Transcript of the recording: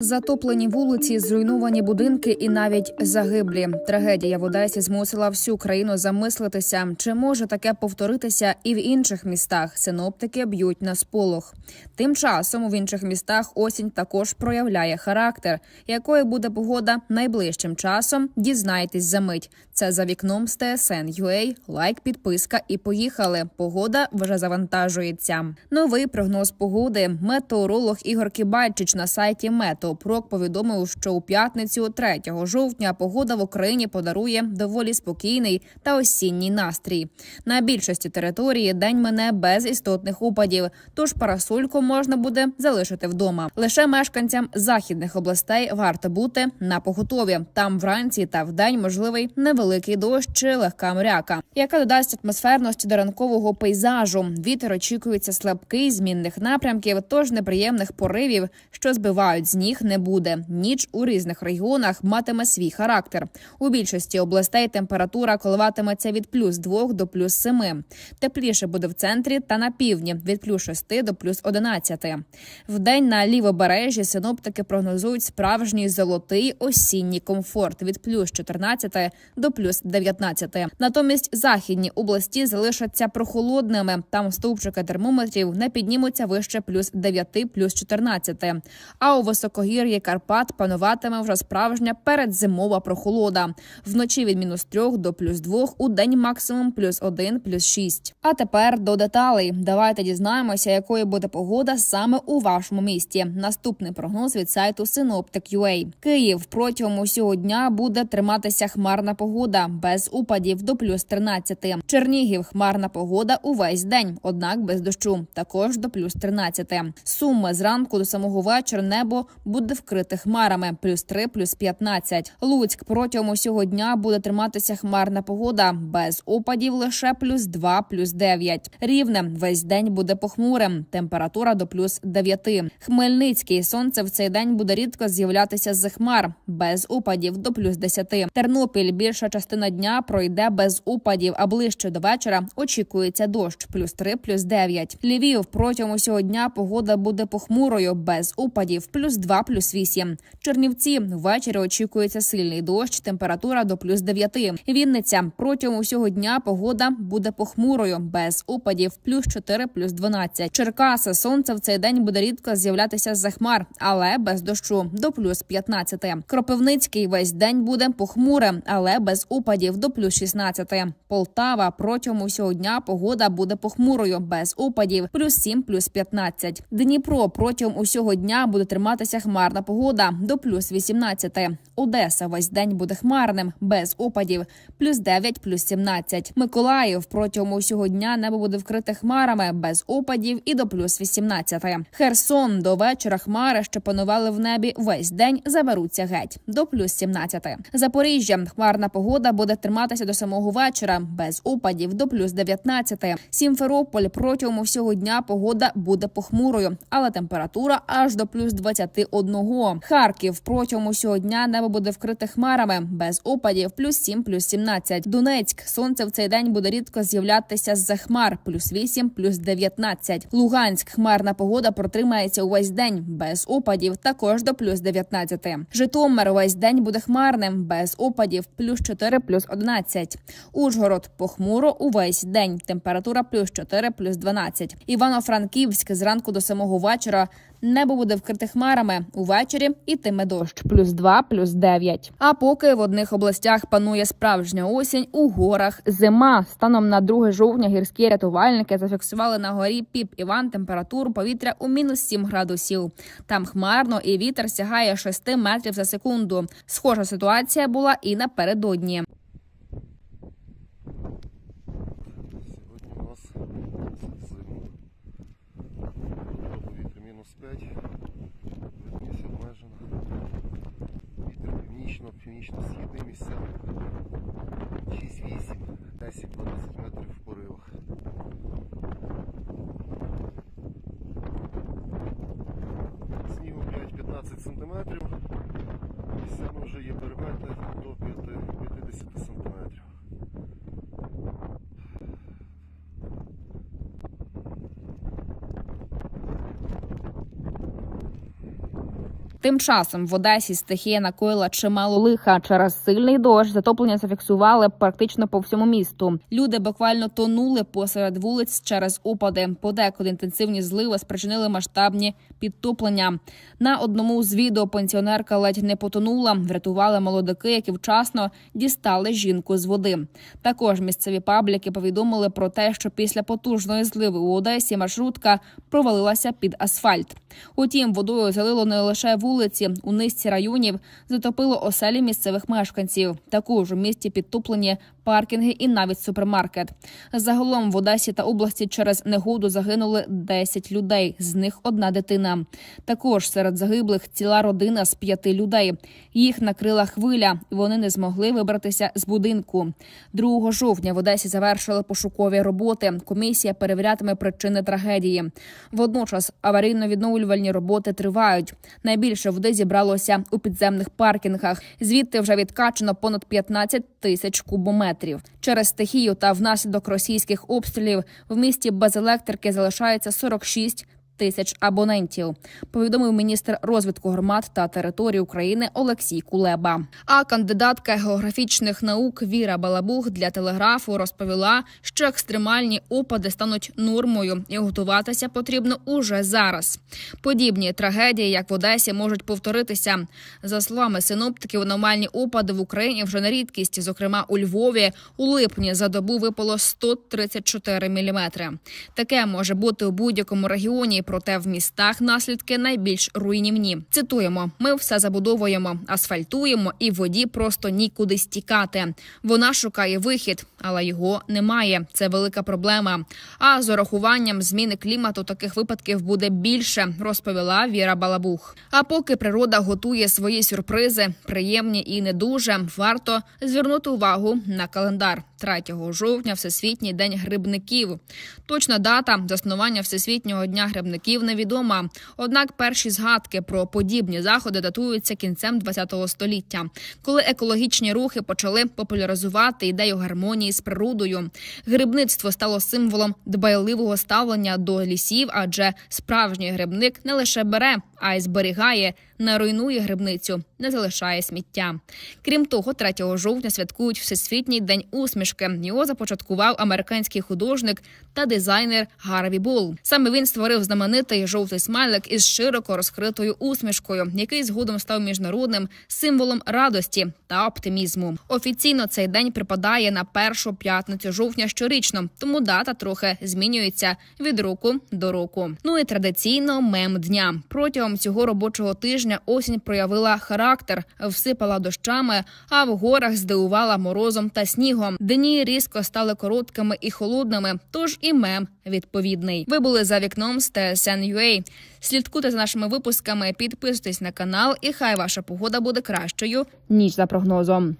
Затоплені вулиці, зруйновані будинки і навіть загиблі. Трагедія в Одесі змусила всю країну замислитися, чи може таке повторитися і в інших містах. Синоптики б'ють на сполох. Тим часом в інших містах осінь також проявляє характер. Якою буде погода найближчим часом? Дізнайтесь за мить. Це за вікном з TSN.UA. Лайк, підписка і поїхали. Погода вже завантажується. Новий прогноз погоди. Метеоролог Ігор Кібальчич на сайті Мето. Прок повідомив, що у п'ятницю, 3 жовтня, погода в Україні подарує доволі спокійний та осінній настрій. На більшості території день мине без істотних упадів, тож парасольку можна буде залишити вдома. Лише мешканцям західних областей варто бути на поготові. Там вранці та вдень можливий невеликий дощ чи легка мряка, яка додасть атмосферності до ранкового пейзажу. Вітер очікується слабкий змінних напрямків, тож неприємних поривів, що збивають з ніг, не буде. Ніч у різних регіонах матиме свій характер. У більшості областей температура коливатиметься від плюс 2 до плюс 7. Тепліше буде в центрі та на півдні від плюс 6 до плюс 11. Вдень на лівобережжі синоптики прогнозують справжній золотий осінній комфорт від плюс 14 до плюс 19. Натомість західні області залишаться прохолодними. Там стовпчики термометрів не піднімуться вище плюс 9, плюс 14. А у високогір'ї Карпат пануватиме вже справжня передзимова прохолода. Вночі від мінус 3 до плюс 2, у день максимум плюс 1, плюс 6. А тепер до деталей. Давайте дізнаємося, якою буде погода саме у вашому місті. Наступний прогноз від сайту Synoptic.ua. Київ протягом усього дня буде триматися хмарна погода без упадів до плюс 13. Чернігів хмарна погода увесь день, однак без дощу, також до плюс 13. Суми зранку до самого вечора небо буде вкрите хмарами плюс 3, плюс 15. Луцьк протягом усього дня буде триматися хмарна погода без опадів лише плюс 2, плюс 9. Рівне весь день буде похмурим. Температура до плюс 9. Хмельницький сонце в цей день буде рідко з'являтися з хмар без опадів до плюс 10. Тернопіль більша частина дня пройде без опадів, а ближче до вечора очікується дощ плюс 3, плюс 9. Львів протягом усього дня погода буде похмурою без опадів плюс 2, плюс 8. Чернівці ввечері очікується сильний дощ, температура до плюс 9. Вінниця протягом усього дня погода буде похмурою без опадів плюс 4, плюс 12. Черкаси сонце в цей день буде рідко з'являтися з хмар, але без дощу до плюс 15. Кропивницький весь день буде похмурим, але без опадів до плюс 16. Полтава протягом усього дня погода буде похмурою без опадів плюс 7, плюс 15. Дніпро протягом усього дня буде триматися хмарна погода до плюс 18. Одеса весь день буде хмарним без опадів плюс 9, плюс 17. Миколаїв протягом усього дня небо буде вкрите хмарами без опадів і до плюс 18. Херсон до вечора хмари, що панували в небі весь день, заберуться геть до плюс 17. Запоріжжя хмарна погода буде триматися до самого вечора без опадів до плюс 19. Сімферополь протягом усього дня погода буде похмурою, але температура аж до плюс 21. Харків протягом усього дня небо буде вкрите хмарами без опадів плюс 7, плюс 17. Донецьк сонце в цей день буде рідко з'являтися з-за хмар плюс 8, плюс 19. Луганськ хмарна погода протримається увесь день без опадів, також до плюс 19. Житомир увесь день буде хмарним без опадів плюс 4, плюс 11. Ужгород похмуро увесь день. Температура плюс 4, плюс 12. Івано-Франківськ зранку до самого вечора. Небо буде вкрите хмарами увечері ітиме дощ плюс 2, плюс 9. А поки в одних областях панує справжня осінь, у горах зима. Станом на 2 жовтня гірські рятувальники зафіксували на горі Піп Іван температуру повітря у мінус 7 градусів. Там хмарно і вітер сягає 6 метрів за секунду. Схожа ситуація була і напередодні. 5, видимість обмежена. Вітер північно, північно-східний місцевий. 6-8, 10-12 метрів в поривах. Снігу 5-15 сантиметрів. Місцями вже є перемети до 5 50 сантиметрів. Тим часом в Одесі стихія накоїла чимало лиха через сильний дощ. Затоплення зафіксували практично по всьому місту. Люди буквально тонули посеред вулиць через опади. Подекуди інтенсивні зливи спричинили масштабні підтоплення. На одному з відео пенсіонерка ледь не потонула. Врятували молодики, які вчасно дістали жінку з води. Також місцеві пабліки повідомили про те, що після потужної зливи у Одесі маршрутка провалилася під асфальт. Утім, водою залило не лише вулиці у низці районів, затопило оселі місцевих мешканців. Також у місті підтоплені паркінги і навіть супермаркет. Загалом в Одесі та області через негоду загинули 10 людей, з них одна дитина. Також серед загиблих ціла родина з п'яти людей. Їх накрила хвиля, і вони не змогли вибратися з будинку. 2 жовтня в Одесі завершили пошукові роботи. Комісія перевірятиме причини трагедії. Водночас аварійно-відновлювальні роботи тривають. Найбільше води зібралося у підземних паркінгах. Звідти вже відкачено понад 15 тисяч кубометрів. Через стихію та внаслідок російських обстрілів в місті без електрики залишається 46 тисяч абонентів. Повідомив міністр розвитку громад та територій України Олексій Кулеба. А кандидатка географічних наук Віра Балабух для телеграфу розповіла, що екстремальні опади стануть нормою, і готуватися потрібно уже зараз. Подібні трагедії, як в Одесі, можуть повторитися. За словами синоптиків, аномальні опади в Україні вже не рідкість. Зокрема, у Львові у липні за добу випало 134 міліметри. Таке може бути у будь-якому регіоні, проте в містах наслідки найбільш руйнівні. Цитуємо: ми все забудовуємо, асфальтуємо, і воді просто нікуди стікати. Вона шукає вихід, але його немає. Це велика проблема. А з урахуванням зміни клімату таких випадків буде більше, розповіла Віра Балабух. А поки природа готує свої сюрпризи, приємні і не дуже, варто звернути увагу на календар. 3 жовтня Всесвітній день грибників. Точна дата заснування Всесвітнього дня грибників невідома. Однак перші згадки про подібні заходи датуються кінцем ХХ століття, коли екологічні рухи почали популяризувати ідею гармонії з природою. Грибництво стало символом дбайливого ставлення до лісів, адже справжній грибник не лише бере, а й зберігає, не руйнує грибницю, не залишає сміття. Крім того, 3 жовтня святкують Всесвітній день усмішки. Його започаткував американський художник та дизайнер Гарві Бол. Саме він створив знаменитий жовтий смайлик із широко розкритою усмішкою, який згодом став міжнародним символом радості та оптимізму. Офіційно цей день припадає на першу п'ятницю жовтня щорічно, тому дата трохи змінюється від року до року. Ну і традиційно мем дня протягом цього робочого тижня осінь проявила характер, всипала дощами, а в горах здивувала морозом та снігом. Дні різко стали короткими і холодними, тож і мем відповідний. Ви були за вікном з TSN.ua. Слідкуйте за нашими випусками, підписуйтесь на канал, і хай ваша погода буде кращою ніж за прогнозом.